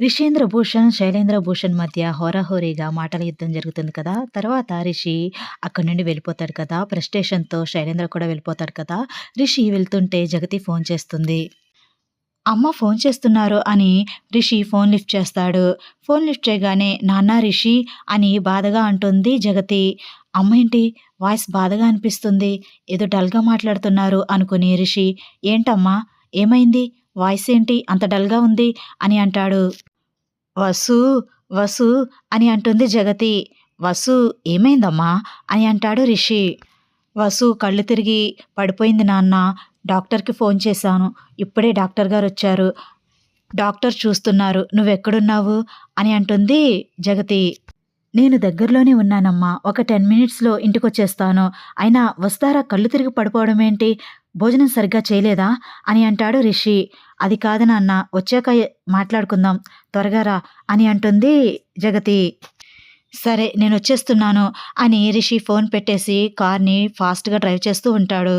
రిషేంద్ర భూషణ్, శైలేంద్ర భూషణ్ మధ్య హోరాహోరీగా మాటల యుద్ధం జరుగుతుంది కదా! తర్వాత రిషి అక్కడి నుండి వెళ్ళిపోతాడు కదా! ప్రెస్టేషన్తో శైలేంద్ర కూడా వెళ్ళిపోతాడు కదా! రిషి వెళ్తుంటే జగతి ఫోన్ చేస్తుంది. అమ్మ ఫోన్ చేస్తున్నారు అని రిషి ఫోన్ లిఫ్ట్ చేస్తాడు. ఫోన్ లిఫ్ట్ చేయగానే నాన్న రిషి అని బాధగా అంటుంది జగతి. అమ్మ ఏంటి వాయిస్ బాధగా అనిపిస్తుంది. ఏదో డల్‌గా మాట్లాడుతున్నారు అనుకుని రిషి ఏంటమ్మా? ఏమైంది? వాయిస్ ఏంటి అంత డల్‌గా ఉంది అని అంటాడు. వసు వసు అని అంటుంది జగతి. వసు ఏమైందమ్మా? అని అంటాడు రిషి. వసు కళ్ళు తిరిగి పడిపోయింది నాన్న. డాక్టర్‌కి ఫోన్ చేశాను. ఇప్పుడే డాక్టర్ గారు వచ్చారు డాక్టర్ చూస్తున్నారు. నువ్వెక్కడున్నావు? అని అంటుంది జగతి. నేను దగ్గరలోనే ఉన్నానమ్మా. ఒక 10 మినిట్స్‌లో ఇంటికొచ్చేస్తాను. అయినా వస్తారా కళ్ళు తిరిగి పడిపోవడం ఏంటి భోజనం సరిగ్గా చేయలేదా? అని అంటాడు రిషి. అది కాదు నాన్న వచ్చాక మాట్లాడుకుందాం. త్వరగా రా అని అంటుంది జగతి. సరే నేను వచ్చేస్తున్నాను అని రిషి ఫోన్ పెట్టేసి కార్‌ని ఫాస్ట్‌గా డ్రైవ్ చేస్తూ ఉంటాడు.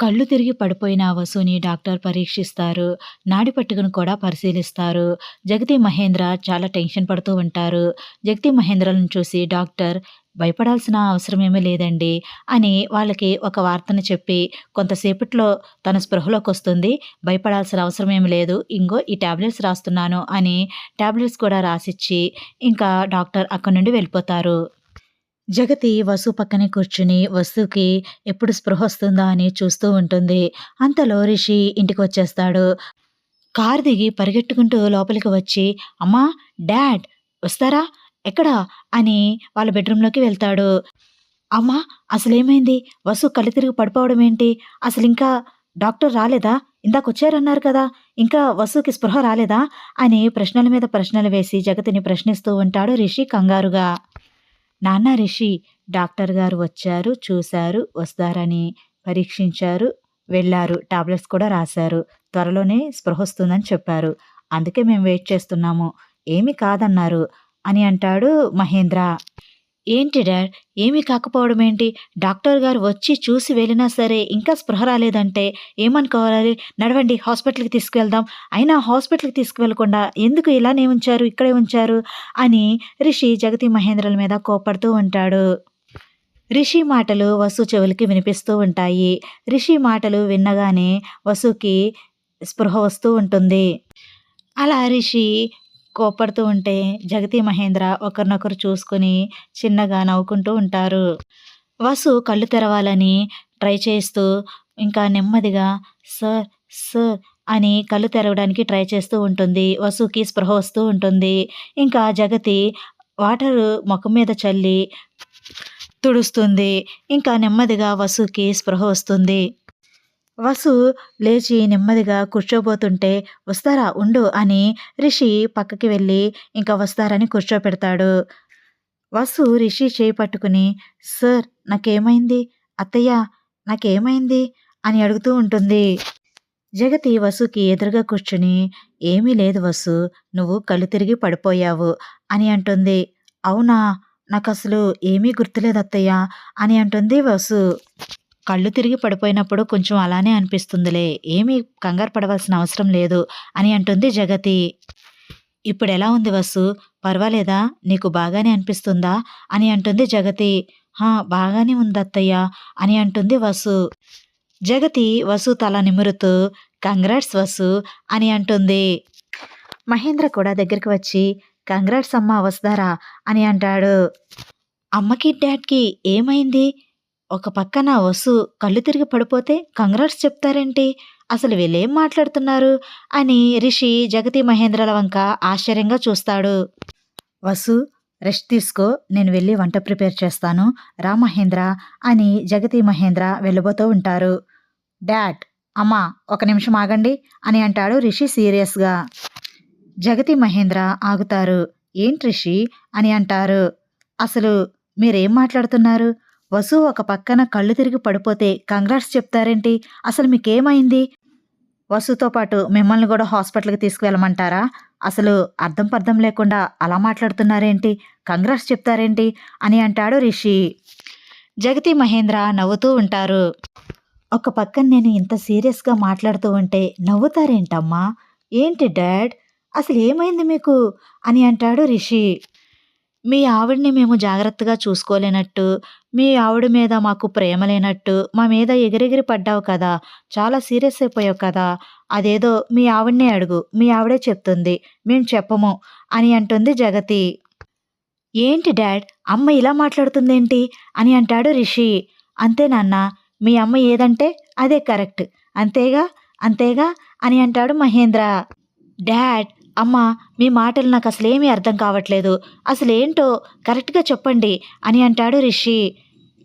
కళ్ళు తిరిగి పడిపోయిన వసుని డాక్టర్ పరీక్షిస్తారు. నాడి పట్టుకను కూడా పరిశీలిస్తారు. జగతి, మహేంద్ర చాలా టెన్షన్ పడుతూ ఉంటారు. జగతి, మహేంద్రలను చూసి డాక్టర్ భయపడాల్సిన అవసరమేమీ లేదండి అని వాళ్ళకి ఒక వార్తను చెప్పి కొంతసేపట్లో తన స్పృహలోకి వస్తుంది భయపడాల్సిన అవసరమేమి లేదు. ఇంగో ఈ టాబ్లెట్స్ రాస్తున్నాను అని ట్యాబ్లెట్స్ కూడా రాసిచ్చి ఇంకా డాక్టర్ అక్కడి నుండి వెళ్ళిపోతారు. జగతి వసు పక్కనే కూర్చుని వసుకి ఎప్పుడు స్పృహ వస్తుందా అని చూస్తూ ఉంటుంది. అంతలో రిషి ఇంటికొచ్చేస్తాడు. కారు దిగి పరిగెట్టుకుంటూ లోపలికి వచ్చి అమ్మా! డాడ్ వస్తారా? ఎక్కడ? అని వాళ్ళ బెడ్‌రూమ్‌లోకి వెళ్తాడు. అమ్మా! అసలేమైంది? వసు కళ్ళు తిరిగి పడిపోవడం ఏంటి? అసలు ఇంకా డాక్టర్ రాలేదా? ఇందాకొచ్చారన్నారు కదా! ఇంకా వసుకి స్పృహ రాలేదా? అని ప్రశ్నల మీద ప్రశ్నలు వేసి జగతిని ప్రశ్నిస్తూ ఉంటాడు రిషి కంగారుగా. నాన్న రిషి డాక్టర్ గారు వచ్చారు. చూశారు. వస్తారని పరీక్షించారు. వెళ్ళారు టాబ్లెట్స్ కూడా రాశారు. త్వరలోనే స్పృహ వస్తుందని చెప్పారు. అందుకే మేము వెయిట్ చేస్తున్నాము. ఏమీ కాదన్నారు అని అంటాడు మహేంద్ర. ఏంటి డాడ్ ఏమీ కాకపోవడమేంటి? డాక్టర్ గారు వచ్చి చూసి వెళ్ళినా సరే ఇంకా స్పృహ రాలేదంటే ఏమనుకోవాలి? నడవండి హాస్పిటల్‌కి తీసుకువెళ్దాం. అయినా హాస్పిటల్‌కి తీసుకువెళ్ళకుండా ఎందుకు ఇలానే ఉంచారు? ఇక్కడే ఉంచారు? అని రిషి జగతి, మహేంద్రల మీద కోప్పడుతూ ఉంటాడు. రిషి మాటలు వసు చెవులకి వినిపిస్తూ ఉంటాయి. రిషి మాటలు విన్నగానే వసుకి స్పృహ వస్తూ ఉంటుంది. అలా రిషి కోపడుతూ ఉంటే జగతి, మహేంద్ర ఒకరినొకరు చూసుకొని చిన్నగా నవ్వుకుంటూ ఉంటారు. వసు కళ్ళు తెరవాలని ట్రై చేస్తూ ఇంకా నెమ్మదిగా సార్ సార్ అని కళ్ళు తెరవడానికి ట్రై చేస్తూ ఉంటుంది. వసుకి స్పృహ వస్తూ ఉంటుంది. ఇంకా జగతి వాటరు ముఖం మీద చల్లి తుడుస్తుంది. ఇంకా నెమ్మదిగా వసుకి స్పృహ వస్తుంది. వసు లేచి నెమ్మదిగా కూర్చోబోతుంటే వస్తారా ఉండు అని రిషి పక్కకి వెళ్ళి ఇంకా వస్తారని కూర్చోపెడతాడు. వసు రిషి చేయి పట్టుకుని సార్ నాకేమైంది? అత్తయ్య నాకేమైంది? అని అడుగుతూ ఉంటుంది. జగతి వసుకి ఎదురుగా కూర్చుని ఏమీ లేదు వసు. నువ్వు కళ్ళు తిరిగి పడిపోయావు అని అంటుంది. అవునా? నాకు అసలు ఏమీ గుర్తులేదు అత్తయ్య అని అంటుంది వసు. కళ్ళు తిరిగి పడిపోయినప్పుడు కొంచెం అలానే అనిపిస్తుందిలే. ఏమీ కంగారు పడవలసిన అవసరం లేదు అని అంటుంది జగతి. ఇప్పుడు ఎలా ఉంది వసు? పర్వాలేదా? నీకు బాగానే అనిపిస్తుందా? అని అంటుంది జగతి. హా! బాగానే ఉందత్తయ్య అని అంటుంది వసు. జగతి వసు తల నిమురుతూ కంగ్రాట్స్ వసు అని అంటుంది. మహేంద్ర కూడా దగ్గరికి వచ్చి కంగ్రాట్స్ అమ్మ వస్తారా అని అంటాడు. అమ్మకి డాడ్‌కి ఏమైంది? ఒక పక్కన వసు కళ్ళు తిరిగి పడిపోతే కంగ్రాట్స్ చెప్తారేంటి? అసలు వీళ్ళేం మాట్లాడుతున్నారు? అని రిషి జగతి, మహేంద్రల వంక ఆశ్చర్యంగా చూస్తాడు. వసు రెస్ట్ తీసుకో. నేను వెళ్ళి వంట ప్రిపేర్ చేస్తాను. రా మహేంద్ర అని జగతి, మహేంద్ర వెళ్ళబోతూ ఉంటారు. డాడ్ అమ్మా ఒక నిమిషం ఆగండి అని అంటాడు రిషి సీరియస్‌గా. జగతి, మహేంద్ర ఆగుతారు. ఏంటి రిషి అని అంటారు. అసలు మీరేం మాట్లాడుతున్నారు? వసు ఒక పక్కన కళ్ళు తిరిగి పడిపోతే కంగ్రాట్స్ చెప్తారేంటి? అసలు మీకేమైంది? వసుతో పాటు మిమ్మల్ని కూడా హాస్పిటల్‌కి తీసుకువెళ్ళమంటారా? అసలు అర్థం పర్థం లేకుండా అలా మాట్లాడుతున్నారేంటి? కంగ్రాట్స్ చెప్తారేంటి? అని అంటాడు రిషి. జగతి, మహేంద్ర నవ్వుతూ ఉంటారు. ఒక పక్కన నేను ఇంత సీరియస్‌గా మాట్లాడుతూ ఉంటే నవ్వుతారేంటమ్మా? ఏంటి డాడ్ అసలు ఏమైంది మీకు అని అంటాడు రిషి మీ ఆవిడని మేము జాగ్రత్తగా చూసుకోలేనట్టు మీ ఆవిడ మీద మాకు ప్రేమ లేనట్టు మా మీద ఎగిరెగిరి పడ్డావు కదా చాలా సీరియస్ అయిపోయావు కదా అదేదో మీ ఆవిడనే అడుగు మీ ఆవిడే చెప్తుంది మేము చెప్పము అని అంటుంది జగతి. ఏంటి డాడ్ అమ్మ ఇలా మాట్లాడుతుందేంటి? అని అంటాడు రిషి. అంతే నాన్న మీ అమ్మ ఏదంటే అదే కరెక్ట్ అంతేగా అంతేగా అని అంటాడు మహేంద్ర. డాడ్ అమ్మ మీ మాటలు నాకు అసలేమీ అర్థం కావట్లేదు. అసలేంటో కరెక్ట్గా చెప్పండి అని అంటాడు రిషి.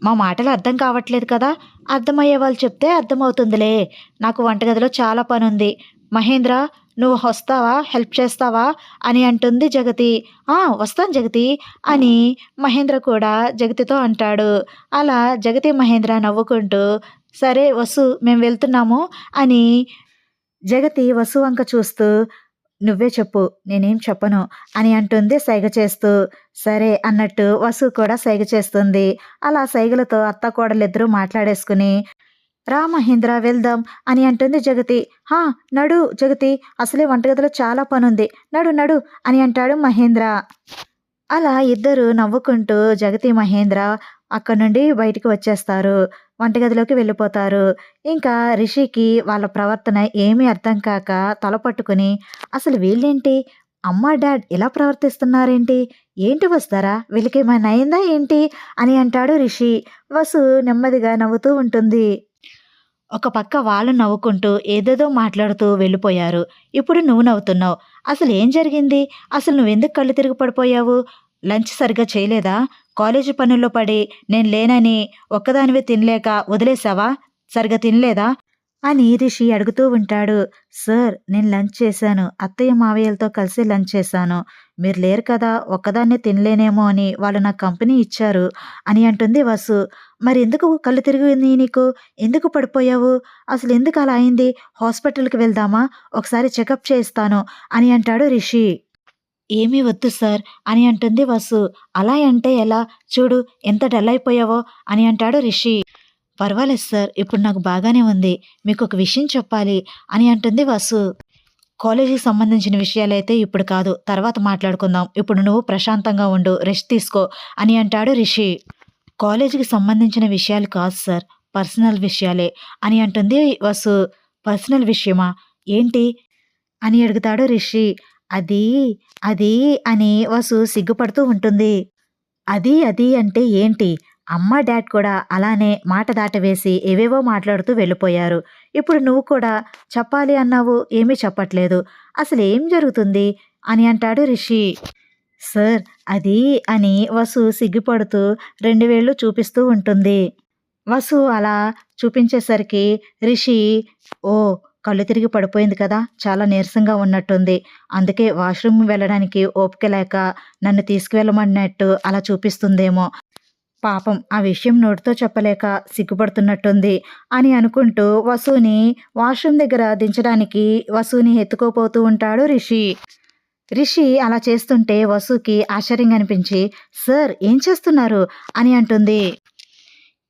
మా మాటలు అర్థం కావట్లేదు కదా? అర్థమయ్యే వాళ్ళు చెప్తే అర్థమవుతుందిలే. నాకు వంటగదిలో చాలా పని ఉంది మహేంద్ర నువ్వు వస్తావా? హెల్ప్ చేస్తావా? అని అంటుంది జగతి. "ఆ, వస్తాను జగతి అని మహేంద్ర కూడా జగతితో అంటాడు. అలా జగతి మహేంద్ర నవ్వుకుంటూ సరే వసు మేము వెళ్తున్నాము అని జగతి వసు వంక చూస్తూ నువ్వే చెప్పు నేనేం చెప్పను అని అంటుంది సైగ చేస్తూ. సరే అన్నట్టు వసు కూడా సైగ చేస్తుంది. అలా సైగలతో అత్త కోడలిద్దరూ మాట్లాడేసుకుని రా మహేంద్ర వెళ్దాం అని అంటుంది జగతి. హా నడు జగతి అసలే వంటగదిలో చాలా పనుంది. నడు నడు అని అంటాడు మహేంద్ర. అలా ఇద్దరు నవ్వుకుంటూ జగతి మహేంద్ర అక్కడ నుండి బయటికి వచ్చేస్తారు. వంటగదిలోకి వెళ్ళిపోతారు. ఇంకా రిషికి వాళ్ళ ప్రవర్తన ఏమీ అర్థం కాక తల పట్టుకుని అసలు వీళ్ళేంటి? అమ్మ డాడ్ ఇలా ప్రవర్తిస్తున్నారేంటి? ఏంటి వస్తారా వీళ్ళకి ఏమైనా అయిందా ఏంటి? అని అంటాడు రిషి. వసు నెమ్మదిగా నవ్వుతూ ఉంటుంది. ఒక పక్క వాళ్ళు నవ్వుకుంటూ ఏదేదో మాట్లాడుతూ వెళ్ళిపోయారు. ఇప్పుడు నువ్వు నవ్వుతున్నావు. అసలు ఏం జరిగింది? అసలు నువ్వెందుకు కళ్ళు తిరిగి పడిపోయావు? లంచ్ సరిగ్గా చేయలేదా? కాలేజీ పనుల్లో పడి నేను లేనని ఒక్కదానివే తినలేక వదిలేసావా? సరిగ్గా తినలేదా? అని రిషి అడుగుతూ ఉంటాడు. సార్ నేను లంచ్ చేశాను. అత్తయ్య మావయ్యలతో కలిసి లంచ్ చేశాను. మీరు లేరు కదా ఒక్కదాన్నే తినలేనేమో అని వాళ్ళు నాకు కంపెనీ ఇచ్చారు అని అంటుంది వసు. మరి ఎందుకు కళ్ళు తిరిగింది నీకు? ఎందుకు పడిపోయావు? అసలు ఎందుకు అలా అయింది? హాస్పిటల్కి వెళ్దామా? ఒకసారి చెకప్ చేస్తాను అని అంటాడు రిషి. ఏమీ వద్దు సార్ అని అంటుంది వసు. అలా అంటే ఎలా? చూడు ఎంత డల్ అయిపోయావో అని అంటాడు రిషి. పర్వాలేదు సార్ ఇప్పుడు నాకు బాగానే ఉంది. మీకు ఒక విషయం చెప్పాలి అని అంటుంది వసు. కాలేజీకి సంబంధించిన విషయాలైతే ఇప్పుడు కాదు. తర్వాత మాట్లాడుకుందాం. ఇప్పుడు నువ్వు ప్రశాంతంగా ఉండు. రెస్ట్ తీసుకో అని అంటాడు రిషి. కాలేజీకి సంబంధించిన విషయాలు కాదు సార్. పర్సనల్ విషయాలే అని అంటుంది వసు. పర్సనల్ విషయమా? ఏంటి? అని అడుగుతాడు రిషి. అది అది అని వసు సిగ్గుపడుతూ ఉంటుంది. అది అది అంటే ఏంటి? అమ్మ డాడ్ కూడా అలానే మాట దాటవేసి ఏవేవో మాట్లాడుతూ వెళ్ళిపోయారు. ఇప్పుడు నువ్వు కూడా చెప్పాలి అన్నావు ఏమీ చెప్పట్లేదు. అసలు ఏం జరుగుతుంది? అని అంటాడు రిషి. సార్ అది అని వసు సిగ్గుపడుతూ రెండు వేళ్ళు చూపిస్తూ ఉంటుంది. వసు అలా చూపించేసరికి రిషి ఓ కళ్ళు తిరిగి పడిపోయింది కదా చాలా నీరసంగా ఉన్నట్టుంది. అందుకే వాష్రూమ్ వెళ్ళడానికి ఓపిక లేక నన్ను తీసుకువెళ్ళమన్నట్టు అలా చూపిస్తుందేమో. పాపం ఆ విషయం నోటితో చెప్పలేక సిగ్గుపడుతున్నట్టుంది అని అనుకుంటూ వసుని వాష్రూమ్ దగ్గర దించడానికి వసుని ఎత్తుకోపోతూ ఉంటాడు రిషి. రిషి అలా చేస్తుంటే వసుకి ఆశ్చర్యంగా అనిపించి సార్ ఏం చేస్తున్నారు? అని అంటుంది.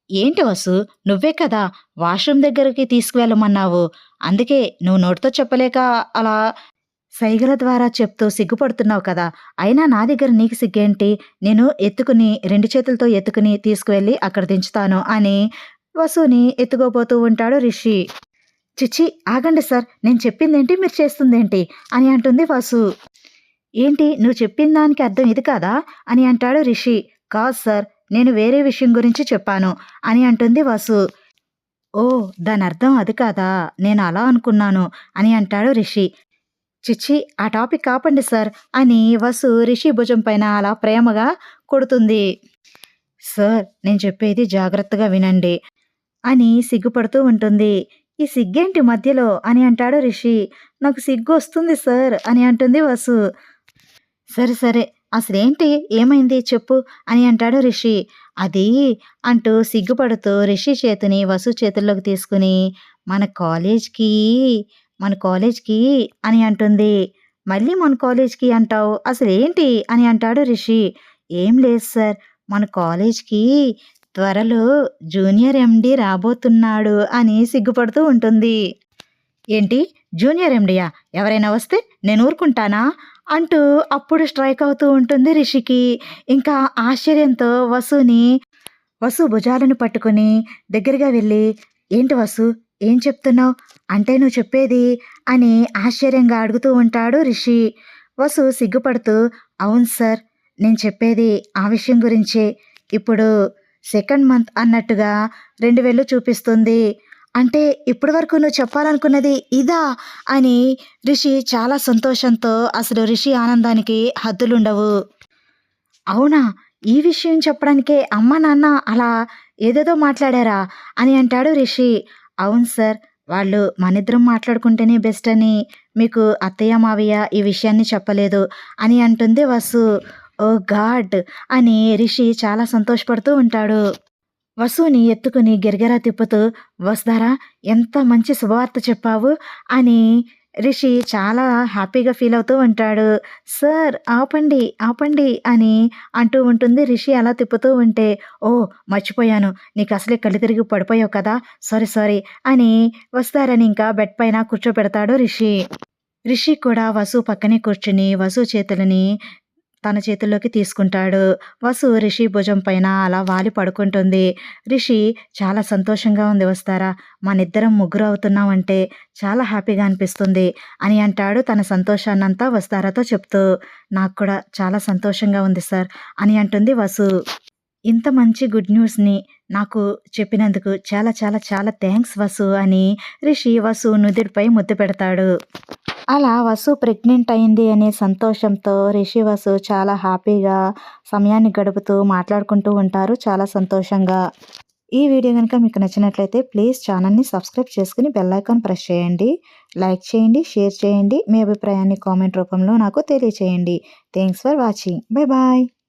ఏంటి వసు నువ్వే కదా వాష్రూమ్ దగ్గరికి తీసుకువెళ్ళమన్నావు. అందుకే నువ్వు నోటితో చెప్పలేక అలా సైగల ద్వారా చెప్తూ సిగ్గుపడుతున్నావు కదా. అయినా నా దగ్గర నీకు సిగ్గేంటి? నేను ఎత్తుకుని రెండు చేతులతో ఎత్తుకుని తీసుకువెళ్ళి అక్కడ దించుతాను అని వసుని ఎత్తుకోబోతూ ఉంటాడు రిషి. చిచ్చి ఆగండి సార్. నేను చెప్పిందేంటి? మీరు చేస్తుందేంటి? అని అంటుంది వసు. ఏంటి? నువ్వు చెప్పిన దానికి అర్థం ఇది కాదా? అని అంటాడు రిషి. కాదు సార్. నేను వేరే విషయం గురించి చెప్పాను అని అంటుంది వసు. ఓ దాని అర్థం అది కాదా? నేను అలా అనుకున్నాను అని అంటాడు రిషి. చిచ్చి ఆ టాపిక్ ఆపండి సార్ అని వసు రిషి భుజం పైన అలా ప్రేమగా కొడుతుంది. సార్ నేను చెప్పేది జాగ్రత్తగా వినండి అని సిగ్గుపడుతూ ఉంటుంది. ఈ సిగ్గేంటి మధ్యలో అని అంటాడు రిషి. నాకు సిగ్గు వస్తుంది సార్ అని అంటుంది వసు. సరే సరే అసలేంటి? ఏమైంది? చెప్పు అని అంటాడు రిషి. అది అంటూ సిగ్గుపడుతూ రిషి చేతిని వసు చేతుల్లోకి తీసుకుని మన కాలేజ్కి మన కాలేజ్కి అని అంటుంది. మళ్ళీ మన కాలేజ్కి అంటావు? అసలు ఏంటి అని అంటాడు రిషి. ఏం లేదు సార్. మన కాలేజ్కి త్వరలో జూనియర్ ఎండి రాబోతున్నాడు అని సిగ్గుపడుతూ ఉంటుంది. ఏంటి? జూనియర్ ఎండియా? ఎవరైనా వస్తే నేను ఊరుకుంటానా? అంటూ అప్పుడు స్ట్రైక్ అవుతూ ఉంటుంది రిషికి. ఇంకా ఆశ్చర్యంతో వసుని వసు భుజాలను పట్టుకుని దగ్గరగా వెళ్ళి ఏంటి వసు? ఏం చెప్తున్నావు? అంటే నువ్వు చెప్పేది? అని ఆశ్చర్యంగా అడుగుతూ ఉంటాడు రిషి. వసు సిగ్గుపడుతూ అవును సార్ నేను చెప్పేది ఆ విషయం గురించే. ఇప్పుడు సెకండ్ మంత్ అన్నట్టుగా రెండు వేలు చూపిస్తుంది. అంటే ఇప్పటి వరకు నువ్వు చెప్పాలనుకున్నది ఇదా? అని రిషి చాలా సంతోషంతో అసలు రిషి ఆనందానికి హద్దులుండవు. అవునా? ఈ విషయం చెప్పడానికే అమ్మ నాన్న అలా ఏదేదో మాట్లాడారా? అని అంటాడు రిషి. అవును సార్. వాళ్ళు మనిద్దరం మాట్లాడుకుంటేనే బెస్ట్ అని మీకు అత్తయ్య మావయ్య ఈ విషయాన్ని చెప్పలేదు అని అంటుంది వసు. ఓ గాడ్! అని రిషి చాలా సంతోషపడుతూ ఉంటాడు. వసుని ఎత్తుకుని గిరగిరా తిప్పుతూ వసుధారా ఎంత మంచి శుభవార్త చెప్పావు అని రిషి చాలా హ్యాపీగా ఫీల్ అవుతూ ఉంటాడు. సార్ ఆపండి ఆపండి అని అంటూ ఉంటుంది. రిషి అలా తిప్పుతూ ఉంటే ఓ మర్చిపోయాను. నీకు అసలే కళ్ళు తిరిగి పడిపోయావు కదా. సారీ సారీ అని వస్తారని ఇంకా బెడ్ పైన కూర్చోపెడతాడు రిషి. రిషి కూడా వసు పక్కనే కూర్చుని వసు చేతులని తన చేతుల్లోకి తీసుకుంటాడు. వసు రిషి భుజం పైన అలా వాలి పడుకుంటుంది. రిషి చాలా సంతోషంగా ఉంది వస్తారా? మనిద్దరం ముగ్గురు అవుతున్నామంటే చాలా హ్యాపీగా అనిపిస్తుంది అని అంటాడు తన సంతోషాన్నంతా వస్తారాతో చెప్తూ. నాకు కూడా చాలా సంతోషంగా ఉంది సార్ అని అంటుంది వసు. ఇంత మంచి గుడ్ న్యూస్ని నాకు చెప్పినందుకు చాలా చాలా చాలా థ్యాంక్స్ వసు అని రిషి వసు నుదుడిపై ముద్దు పెడతాడు. అలా వసు ప్రెగ్నెంట్ అయింది అనే సంతోషంతో రిషి వసు చాలా హ్యాపీగా సమయాన్ని గడుపుతూ మాట్లాడుకుంటూ ఉంటారు. చాలా సంతోషంగా. ఈ వీడియో కనుక మీకు నచ్చినట్లయితే ప్లీజ్ ఛానల్ని సబ్స్క్రైబ్ చేసుకుని బెల్ ఐకాన్ ప్రెస్ చేయండి. లైక్ చేయండి షేర్ చేయండి. మీ అభిప్రాయాన్ని కామెంట్ రూపంలో నాకు తెలియచేయండి. Thanks for watching. Bye bye.